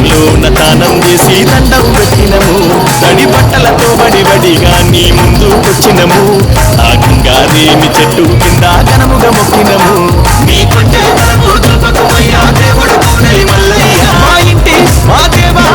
తానం చేసి దండం పెట్టినము. తడి బట్టలతో వడి వడిగా నీ ముందు వచ్చినము ఆ గంగాదేవి చెట్టు కింద ఘనముగా మొక్కినము. నీ కొంచె దేవుడు మల్లయ్య మా ఇంటి మా దేవా.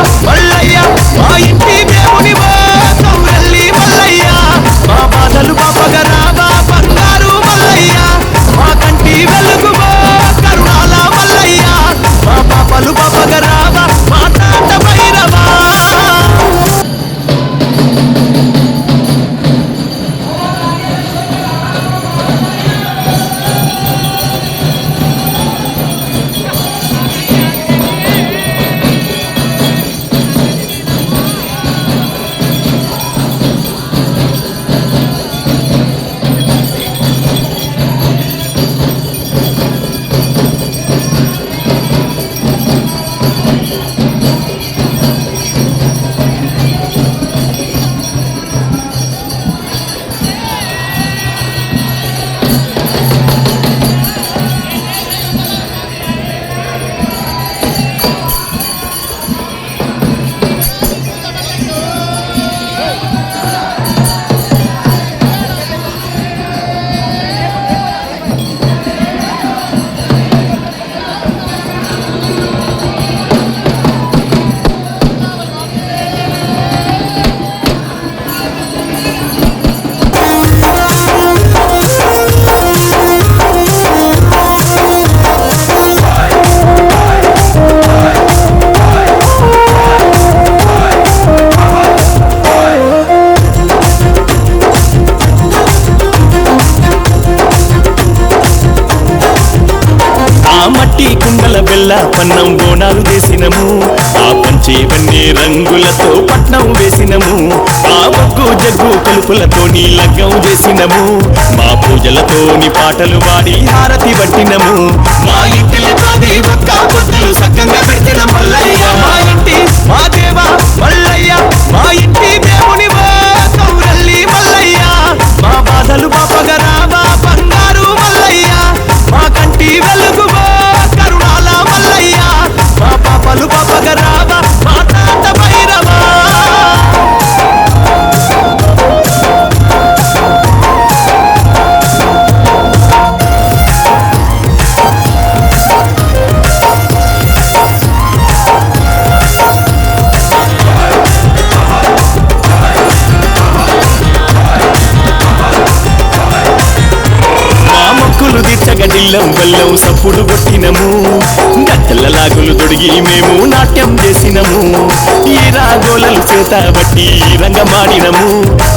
కుండల పన్నం బోనాలు చేసినము. ఆ పంచేవన్నీ రంగులతో పట్నం వేసినము. ఆ బొగ్గు జగ్గు కలుపులతో నీ లగ్గం చేసినము. మా పూజలతోని పాటలు పాడి హారతి పట్టినము. మా ఇంటి తీర్చగడిల్లం బెల్లం సప్పుడు కొట్టినము. గట్టల లాగులు తొడిగి మేము నాట్యం చేసినము. ఈ రాగోలలు చేత బట్టి రంగమాడినము.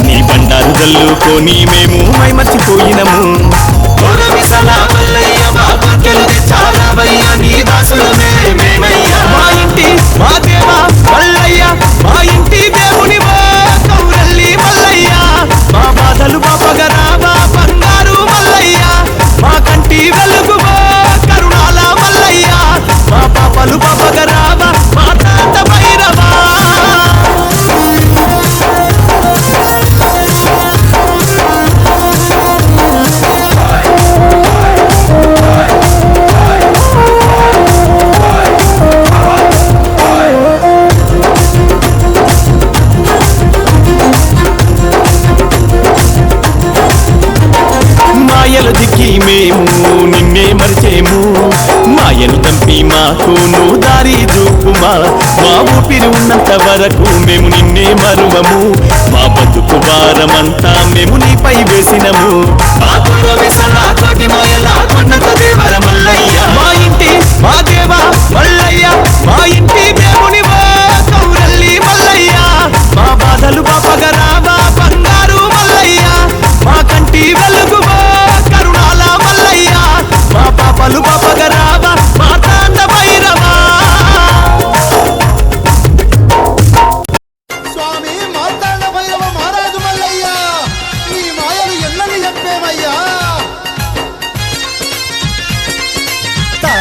నీ బండారు జల్లుకొని మేము మైమర్చిపోయినము. మా ఇంటి మా దేవా మల్లయ్య మా ఇంటి నాకు నువ్వు దారి చూపుమా? మా ఊపిరి ఉన్నంత వరకు మేము నిన్నే మరువము. మా బతుకు భారమంతా మేము నీపై వేసినము.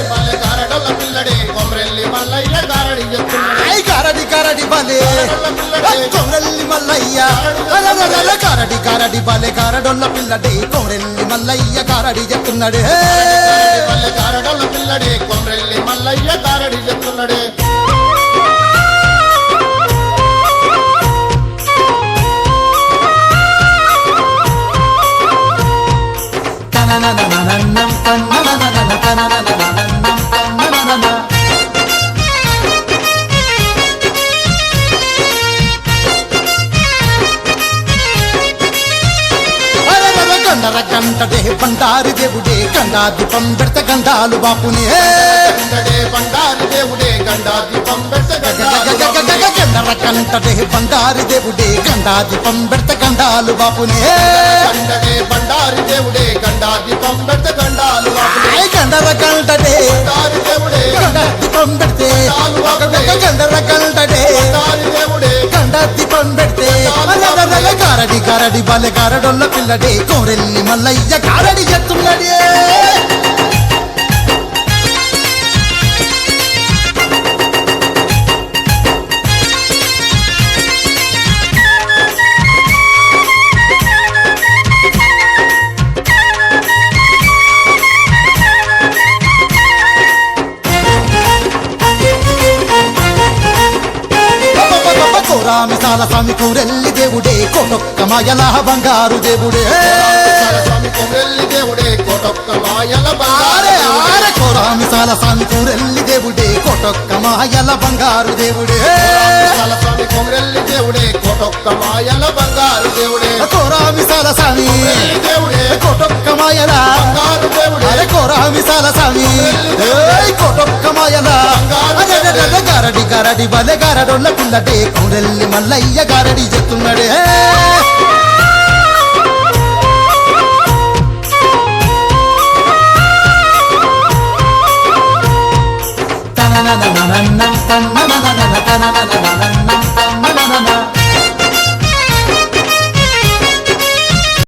ఇవాళ గారడొల్ల పిల్లడే కోరెల్లి మల్లయ్య గారడి చెప్తున్నాడే. గారడి కారడి బలే. కోరెల్లి మల్లయ్య. గారడి కారడి బలే గారడొల్ల పిల్లడే కోరెల్లి మల్లయ్య గారడి చెప్తున్నాడే. గారడొల్ల పిల్లడే కోరెల్లి మల్లయ్య గారడి చెప్తున్నాడే. తననననననం, తనననననన, తననననననం, దేవుడే కండా దీపం పెడత గండాలు బాపునే. కంటడే బండారి దేవుడే గండా దీపం పెడత గండాలు బాపునే. గండడే బండారి దేవుడే గండా దీపం పెట్ట గండాలు బాపునే. గండర కంటడే బండారి దేవుడే గండా దీపం పెడితే గండర కంటడే బండారి దేవుడే గండా దీపం పెడితే కారడి కారడి బలె కారడొల్ల పిల్లడే. కోరెల్లి మల్లయ్య కారడి ఎత్తున్నడే కోరామి సాల స్వామి కోరెల్లి దేవుడే కోటొక్క మాయల బంగారు దేవుడే. స్వామి కొమరెల్లి దేవుడే కోటొక్క మాయల ఆరే బంగారు ఆరే కోరామి సాల స్వామి కోరెల్లి దేవుడే కోటొక్క మాయల బంగారు దేవుడే. స్వామి కోటొక్క మాయల బంగారు దేవుడే. కోరామి సాల స్వామి దేవుడే కోటొక్క మాయల బంగారు దేవుడే. అరే కోరామి సాల స్వామి ఏయ్ కోటొక్క మాయల అరెరెరెరె గారడి గారడి బలె గారడొల్ల పిల్లటే కోరెల్లి మల్లయ్య గారడి చెప్తున్నాడే. తననననననం, తననననన, తననననన,